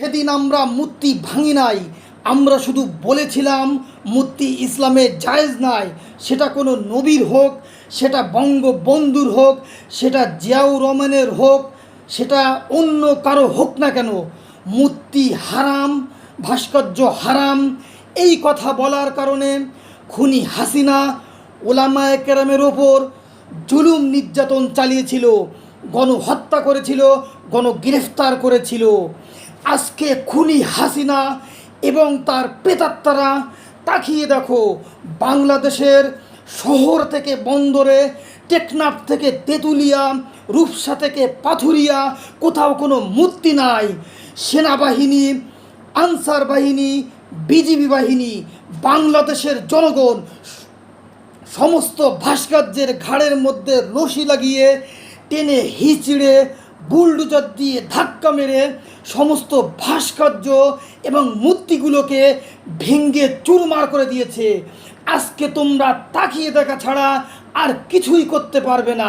সেদিন আমরা মূর্তি ভাঙি নাই। আমরা শুধু বলেছিলাম, মূর্তি ইসলামে জায়েজ নাই। সেটা কোনো নবীর হোক, সেটা বঙ্গবন্ধুর হোক, সেটা জিয়াউর রহমানের হোক, সেটা অন্য কারও হোক না কেন। মূর্তি হারাম, ভাস্কর্য হারাম। এই কথা বলার কারণে খুনি হাসিনা ওলামায় কেরামের ওপর জুলুম নির্যাতন চালিয়েছিল, গণহত্যা করেছিল, গণগ্রেফতার করেছিল। আজকে খুনি হাসিনা এবং তার প্রেতাত্মারা তাকিয়ে দেখো, বাংলাদেশের শহর থেকে বন্দরে, টেকনাফ থেকে তেঁতুলিয়া, রূপসা থেকে পাথুরিয়া, কোথাও কোনো মূর্তি নাই। সেনাবাহিনী, আনসার বাহিনী, বিজিবি বাহিনী, বাংলাদেশের জনগণ, সমস্ত ভাস্কর্যের ঘাড়ের মধ্যে রশি লাগিয়ে টেনে হিচড়ে বুলডুজার দিয়ে ধাক্কা মেরে সমস্ত ভাস্কর্য এবং মূর্তিগুলোকে ভেঙ্গে চুরমার করে দিয়েছে। আজকে তোমরা তাকিয়ে দেখা ছাড়া আর কিছুই করতে পারবে না।